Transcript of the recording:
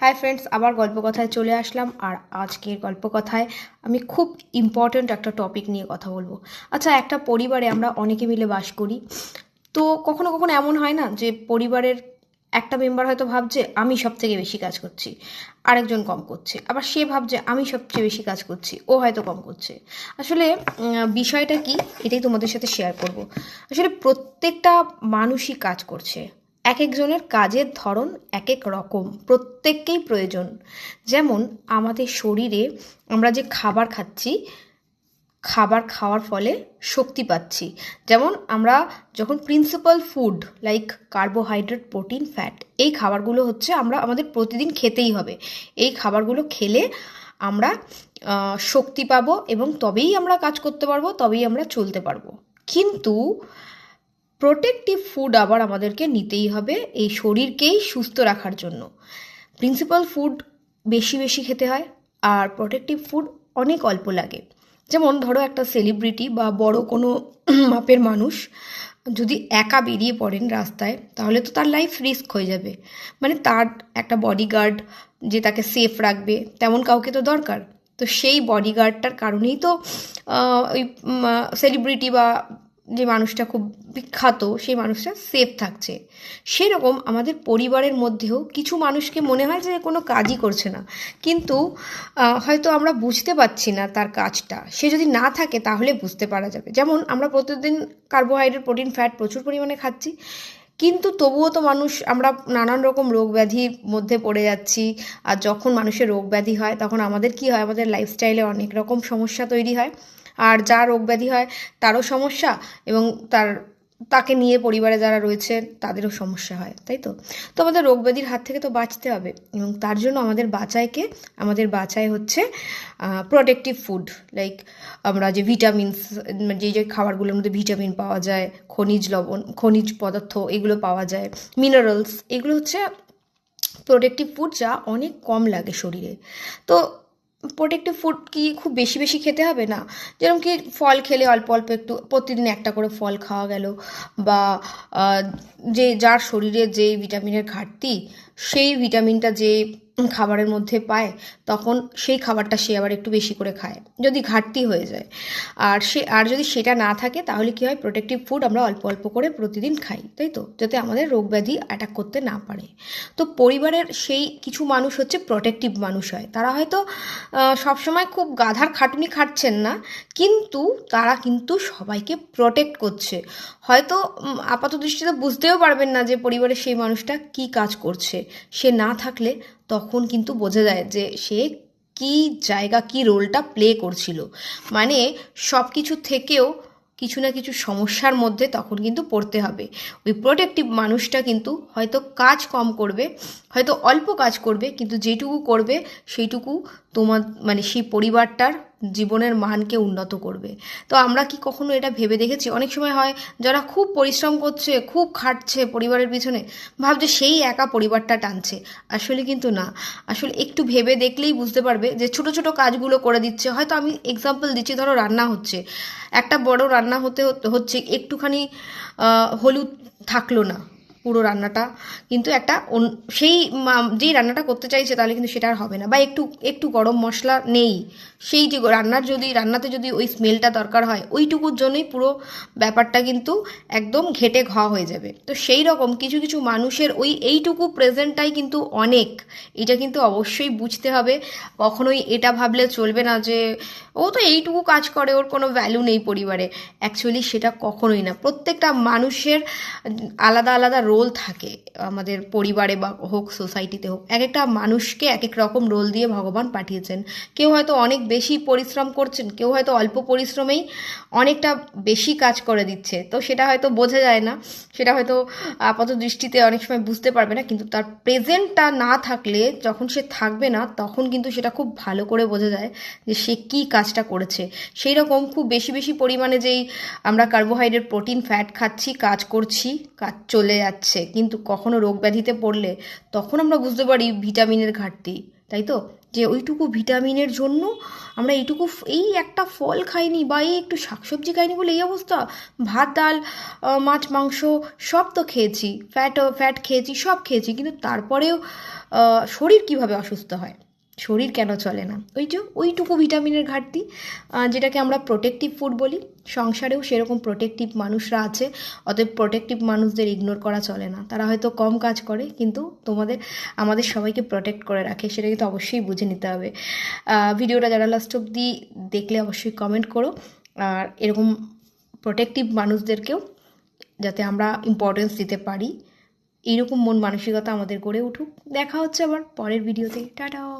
Hi friends আবার গল্প কথায় চলে আসলাম আর আজকের গল্প কথায় আমি খুব ইম্পর্ট্যান্ট একটা টপিক নিয়ে কথা বলব। আচ্ছা একটা পরিবারে আমরা অনেকে মিলে বাস করি। তো কখনো কখনো এমন হয় না যে পরিবারের একটা মেম্বার হয়তো ভাবছে, আমি সব থেকে বেশি কাজ করছি। আরেকজন কম করছে। আবার সে ভাবছে, আমি সবচেয়ে বেশি কাজ করছি। ও হয়তো কম করছে। আসলে বিষয়টা কি? এটাই তোমাদের সাথে শেয়ার করব। আসলে প্রত্যেকটা মানুষই কাজ করছে। এক একজনের কাজের ধরন এক এক রকম, প্রত্যেককেই প্রয়োজন। যেমন, আমাদের শরীরে আমরা যে খাবার খাচ্ছি, খাবার খাওয়ার ফলে শক্তি পাচ্ছি। যেমন, আমরা যখন principal food like carbohydrate protein fat এই খাবারগুলো হচ্ছে আমরা আমাদের প্রতিদিন খেতেই হবে। এই খাবারগুলো খেলে আমরা শক্তি পাবো এবং তবেই আমরা কাজ করতে পারব, তবেই আমরা চলতে পারব। কিন্তু প্রোটেক্টিভ ফুড আবার আমাদেরকে নিতেই হবে এই শরীরকেই সুস্থ রাখার জন্য। প্রিন্সিপাল ফুড বেশি বেশি খেতে হয়, আর প্রোটেক্টিভ ফুড অনেক অল্প লাগে। যেমন ধরো একটা সেলিব্রিটি বা বড় কোনো মাপের মানুষ যদি একা বেরিয়ে পড়েন রাস্তায়, তাহলে তো তার লাইফ রিস্ক হয়ে যাবে। মানে তার একটা বডিগার্ড যে তাকে সেফ রাখবে, তেমন কাউকে তো দরকার। তো সেই বডিগার্ডটার কারণেই তো ওই সেলিব্রিটি বা যে মানুষটা খুব বিখ্যাত, সেই মানুষটা সেফ থাকছে। সেরকম আমাদের পরিবারের মধ্যেও কিছু মানুষকে মনে হয় যে কোনো কাজই করছে না। কিন্তু হয়তো আমরা বুঝতে পারছি না তার কাজটা। সে যদি না থাকে, তাহলে বুঝতে পারা যাবে। যেমন, আমরা প্রতিদিন কার্বোহাইড্রেট প্রোটিন ফ্যাট প্রচুর পরিমাণে খাচ্ছি। কিন্তু তবুও তো মানুষ, আমরা নানান রকম রোগ ব্যাধির মধ্যে পড়ে যাচ্ছি। আর যখন মানুষের রোগ ব্যাধি হয়, তখন আমাদের কি হয়? আমাদের লাইফস্টাইলে অনেক রকম সমস্যা তৈরি হয়। আর যা রোগ ব্যাধি হয় তারও সমস্যা এবং তার, তাকে নিয়ে পরিবারে যারা রয়েছে তাদেরও সমস্যা হয়, তাই তো? তো আমাদের রোগ ব্যাধির হাত থেকে তো বাঁচতে হবে এবং তার জন্য আমাদের বাঁচাইকে, আমাদের বাঁচায় হচ্ছে প্রোটেক্টিভ ফুড লাইক আমরা যে ভিটামিনস যে যে খাবারগুলোর মধ্যে ভিটামিন পাওয়া যায়, খনিজ লবণ, খনিজ পদার্থ এগুলো পাওয়া যায় মিনারেলস এগুলো হচ্ছে প্রোটেক্টিভ ফুড যা অনেক কম লাগে শরীরে। তো প্রোটেক্টিভ ফুড কি খুব বেশি বেশি খেতে হবে না? যেরকম কি ফল খেলে অল্প অল্প একটু প্রতিদিন একটা করে ফল খাওয়া গেল বা যে যার শরীরে যে ভিটামিনের ঘাটতি সেই ভিটামিনটা যে খাবারের মধ্যে পায়, তখন সেই খাবারটা সে আবার একটু বেশি করে খায়, যদি ঘাটতি হয়ে যায়। আর সে, আর যদি সেটা না থাকে, তাহলে কি হয় প্রোটেক্টিভ ফুড আমরা অল্প অল্প করে প্রতিদিন খাই, তাই তো? যাতে আমাদের রোগ ব্যাধি অ্যাটাক করতে না পারে। তো পরিবারের সেই কিছু মানুষ হচ্ছে প্রোটেক্টিভ মানুষ হয়। তারা হয়তো সবসময় খুব গাধার খাটুনি খাটছেন না, কিন্তু তারা কিন্তু সবাইকে প্রোটেক্ট করছে। হয়তো আপাত দৃষ্টিতে বুঝতেও পারবেন না যে পরিবারের সেই মানুষটা কি কাজ করছে। সে না থাকলে তখন কিন্তু বোঝা যায় যে সে কি জায়গা, কি রোলটা প্লে করছিল। মানে সব কিছু থেকেও কিছু না কিছু সমস্যার মধ্যে তখন কিন্তু পড়তে হবে। ওই প্রোটেক্টিভ মানুষটা কিন্তু হয়তো কাজ কম করবে, হয়তো অল্প কাজ করবে, কিন্তু যেটুকু করবে সেইটুকু তোমার মানে সেই পরিবারটার জীবনের মানকে উন্নত করবে। তো আমরা কি কখনো এটা ভেবে দেখেছি? অনেক সময় হয় যারা খুব পরিশ্রম করছে, খুব খাটছে পরিবারের পিছনে, ভাবছে সেই একা পরিবারটা টানছে। আসলে কিন্তু না। আসলে একটু ভেবে দেখলেই বুঝতে পারবে যে ছোট ছোট কাজগুলো করে দিচ্ছে। হয়তো আমি এক্সাম্পল দিচ্ছি, ধরো রান্না হচ্ছে। একটা বড় রান্না হতে হচ্ছে, একটুখানি হলুদ থাকল না। পুরো রান্নাটা। কিন্তু একটা সেই যেই রান্নাটা করতে চাইছে তাহলে কিন্তু সেটা আর হবে না। বা একটু একটু গরম মশলা নেই। সেই যে রান্নার যদি, রান্নাতে যদি ওই স্মেলটা দরকার হয়, ওইটুকুর জন্যই পুরো ব্যাপারটা কিন্তু একদম ঘেটে ঘ হয়ে যাবে। তো সেই রকম কিছু কিছু মানুষের ওই এইটুকু প্রেজেন্টটাই কিন্তু অনেক। এটা কিন্তু অবশ্যই বুঝতে হবে। কখনোই এটা ভাবলে চলবে না যে, ও তো এইটুকু কাজ করে, ওর কোনো ভ্যালু নেই পরিবারে। অ্যাকচুয়ালি সেটা কখনোই না। প্রত্যেকটা মানুষের আলাদা আলাদা রোল থাকে, আমাদের পরিবারে বা হোক সোসাইটিতে হোক, এক একটা মানুষকে এক এক রকম রোল দিয়ে ভগবান পাঠিয়েছেন। কেউ হয়তো অনেক বেশি পরিশ্রম করছেন, কেউ হয়তো অল্প পরিশ্রমেই অনেকটা বেশি কাজ করে দিচ্ছে। তো সেটা হয়তো বোঝা যায় না, সেটা হয়তো আপাত দৃষ্টিতে অনেক সময় বুঝতে পারবে না, কিন্তু তার প্রেজেন্টটা না থাকলে, যখন সে থাকবে না, তখন কিন্তু সেটা খুব ভালো করে বোঝা যায় যে সে কী কাজটা করেছে। সেই রকম খুব বেশি বেশি পরিমাণে যেই আমরা কার্বোহাইড্রেট প্রোটিন ফ্যাট খাচ্ছি, কাজ করছি, কাজ চলে যাচ্ছে কিন্তু কখনো রোগ ব্যাধিতে পড়লে তখন আমরা বুঝতে পারি ভিটামিনের ঘাটতি, তাই তো? যে ওইটুকু ভিটামিনের জন্য আমরা এইটুকু এই একটা ফল খাইনি বা এই একটু শাকসবজি খাইনি বলে এই অবস্থা, ভাত, ডাল মাছ, মাংস সব তো খেয়েছি, ফ্যাট ফ্যাট খেয়েছি, সব খেয়েছি, কিন্তু তারপরেও শরীর কীভাবে অসুস্থ হয়? শরীর কেন চলে না? ওই যে ওইটুকু ভিটামিনের ঘাটতি যেটাকে আমরা প্রোটেক্টিভ ফুড বলি। সংসারেও সেরকম প্রোটেক্টিভ মানুষরা আছে, অতএব প্রোটেক্টিভ মানুষদের ইগনোর করা চলে না। তারা হয়তো কম কাজ করে, কিন্তু তোমাদের, আমাদের সবাইকে প্রোটেক্ট করে রাখে, সেটা কিন্তু অবশ্যই বুঝে নিতে হবে। ভিডিওটা যারা লাস্ট অব্দি দেখলে অবশ্যই কমেন্ট করো। আর এরকম প্রোটেক্টিভ মানুষদেরকেও যাতে আমরা ইম্পর্টেন্স দিতে পারি। এইরকম মন মানসিকতা আমাদের গড়ে উঠুক। দেখা হচ্ছে আবার পরের ভিডিওতে টাটাও